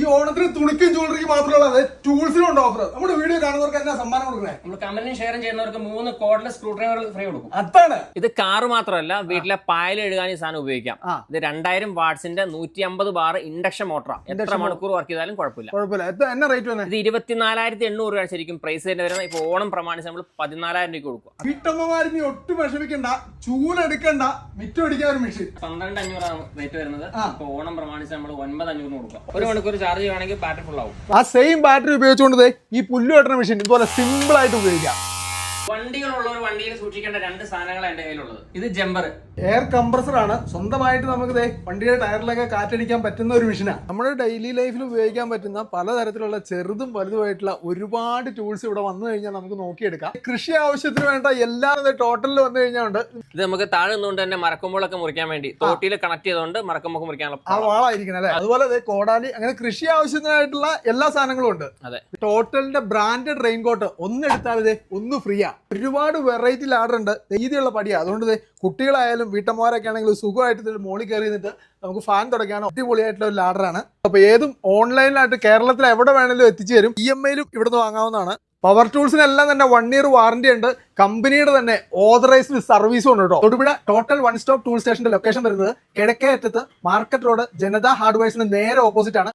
ഈ ഓണത്തിന് തുണിക്കും ജ്വല്ലറിക്ക് മാത്രമല്ല അതെ ടൂൾസിനും ഉണ്ട് ഓഫർ നമ്മുടെ വീഡിയോ കാണുന്നവർക്ക് എന്നാ സമ്മാനം കൊടുക്കണേ? നമ്മൾ കമ്പനി ഷെയർ ചെയ്യുന്നവർക്ക് മൂന്ന് കോഡ്ലെസ് സ്ക്രൂ ഡ്രൈവർ ഫ്രീ കൊടുക്കും. അതാണ്. ഇത് കാർ മാത്രമല്ല വീട്ടിലെ പായൽ എഴുതാൻ ഈ സാധനം ഉപയോഗിക്കാം. ഇത് രണ്ടായിരം വാട്സിന്റെ നൂറ്റി അമ്പത് ബാർ ഇൻഡക്ഷൻ മോട്ടറാ. എത്ര മണിക്കൂർ വർക്ക് ചെയ്താലും കുഴപ്പമില്ല. കുഴപ്പമില്ല. എന്നാ റേറ്റ് വന്നത് ഇത് ഇരുപത്തിനാലായിരത്തി എണ്ണൂറ് രൂപ ശരിക്കും പ്രൈസ് തന്നെ വരുന്നത് ഇപ്പൊ ഓണം പ്രമാണിച്ച് നമ്മൾ പതിനാലായിരം രൂപ കൊടുക്കും. വീട്ടമ്മമാര് നീ ഒട്ടും വിഷമിക്കണ്ട. ചൂലെടുക്കണ്ട മിറ്റം അടിക്കാൻ ഒരു മെഷീൻ പന്ത്രണ്ട് അഞ്ഞൂറാണ് റേറ്റ് വരുന്നത് ഇപ്പൊ ഓണം പ്രമാണിച്ച് നമ്മൾ ഒൻപത് അഞ്ഞൂറിന് കൊടുക്കാം. ഒരു മണിക്കൂർ ചാർജ് ചെയ്യുകയാണെങ്കിൽ ബാറ്ററി ഫുൾ ആവും. ആ സെയിം ബാറ്ററി ഉപയോഗിച്ചുകൊണ്ട് ഈ പുല്ല് വെട്ടുന്ന മെഷീൻ ഇതുപോലെ സിമ്പിൾ ആയിട്ട് ഉപയോഗിക്കാം. വണ്ടികളുള്ള ഒരു വണ്ടിയിൽ സൂക്ഷിക്കേണ്ട രണ്ട് സാധനങ്ങളാണ് എന്റെ കയ്യിലുള്ളത്. ഇത് ജമ്പർ. എയർ കംപ്രസർ ആണ്. സ്വന്തമായിട്ട് നമുക്ക് ദേ വണ്ടിയുടെ ടയറിലൊക്കെ കാറ്റടിക്കാൻ പറ്റുന്ന ഒരു മെഷീനാണ് നമ്മുടെ ഡെയിലി ലൈഫിൽ ഉപയോഗിക്കാൻ പറ്റുന്ന പലതരത്തിലുള്ള ചെറുതും വലുതുമായിട്ടുള്ള ഒരുപാട് ടൂൾസ് ഇവിടെ വന്നു കഴിഞ്ഞാൽ നമുക്ക് നോക്കിയെടുക്കാം. കൃഷി ആവശ്യത്തിന് വേണ്ട എല്ലാം ടോട്ടലിൽ വന്നു കഴിഞ്ഞാൽ ഉണ്ട്. ഇത് നമുക്ക് താഴെ നിന്നുകൊണ്ട് തന്നെ മറക്കുമ്പോഴൊക്കെ മുറിക്കാൻ വേണ്ടി. തോട്ടിയിൽ കണക്ട് ചെയ്തുകൊണ്ട് മറക്കുമ്പോൾ മുറിക്കാനുള്ള ആ വാളായിരിക്കണം അല്ലേ? അതുപോലെ ദേ കോടാലി അങ്ങനെ കൃഷി ആവശ്യത്തിനായിട്ടുള്ള എല്ലാ സാധനങ്ങളും ഉണ്ട്. അതെ. ടോട്ടലിന്റെ ബ്രാൻഡഡ് റെയിൻകോട്ട് ഒന്ന് എടുത്താൽ ഇതേ ഒന്ന് ഫ്രീയാ ഒരുപാട് വെറൈറ്റി ലാഡർ ഉണ്ട്. രീതിയുള്ള പടിയാണ് അതുകൊണ്ട് കുട്ടികളായാലും വീട്ടമ്മമാരൊക്കെ ആണെങ്കിലും സുഖമായിട്ട് ഇതിൽ മോളിൽ കയറി നിന്നിട്ട് നമുക്ക് ഫാൻ തുടക്കാനോ അടിപൊളിയായിട്ടുള്ള ഒരു ലാഡറാണ് അപ്പൊ ഏതും ഓൺലൈനിലായിട്ട് കേരളത്തിൽ എവിടെ വേണമെങ്കിലും എത്തിച്ചു തരും. ഇ എം ഐയിലും ഇവിടുന്ന് വാങ്ങാവുന്നതാണ്. പവർ ടൂൾസിനെല്ലാം തന്നെ വൺ ഇയർ വാറന്റി ഉണ്ട്. കമ്പനിയുടെ തന്നെ ഓതറൈസ്ഡ് സർവീസും ഉണ്ട് കേട്ടോ. Thodupuzha total one stop tool സ്റ്റേഷന്റെ ലൊക്കേഷൻ വരുന്നത്. കിഴക്കേ അറ്റത്ത് മാർക്കറ്റ് റോഡ് ജനതാ ഹാർഡ്വെയർസിന് നേരെ ഓപ്പോസിറ്റ് ആണ്.